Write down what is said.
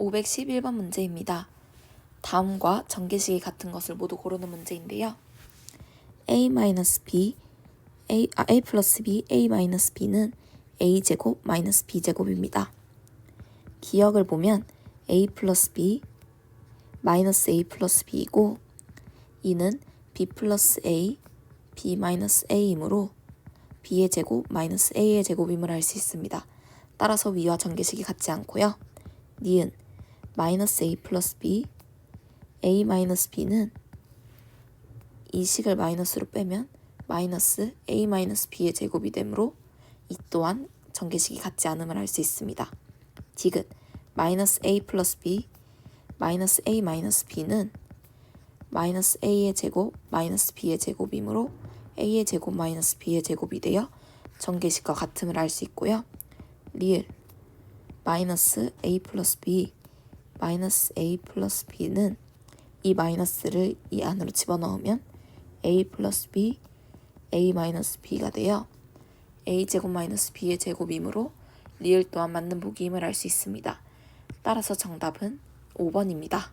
511번 문제입니다. 다음과 전개식이 같은 것을 모두 고르는 문제인데요. a-b, a, 아, a 플러스 b, a-b는 a제곱 마이너스 b제곱입니다. 기억을 보면 a 플러스 b, 마이너스 a 플러스 b이고 이는 b 플러스 a, b 마이너스 a이므로 b의 제곱 마이너스 a의 제곱임을 알 수 있습니다. 따라서 위와 전개식이 같지 않고요. 니은 마이너스 a 플러스 b, a 마이너스 b는 이 식을 마이너스로 빼면 마이너스 a 마이너스 b의 제곱이 되므로 이 또한 전개식이 같지 않음을 알 수 있습니다. 디귿 마이너스 a 플러스 b 마이너스 a 마이너스 b는 마이너스 a의 제곱 마이너스 b의 제곱이므로 a의 제곱 마이너스 b의 제곱이 되어 전개식과 같음을 알 수 있고요. 리을 마이너스 a 플러스 b 마이너스 a 플러스 b는 이 마이너스를 이 안으로 집어넣으면 a 플러스 b a 마이너스 b가 되어 a 제곱 마이너스 b의 제곱이므로 리을 또한 맞는 보기임을 알 수 있습니다. 따라서 정답은 5번입니다.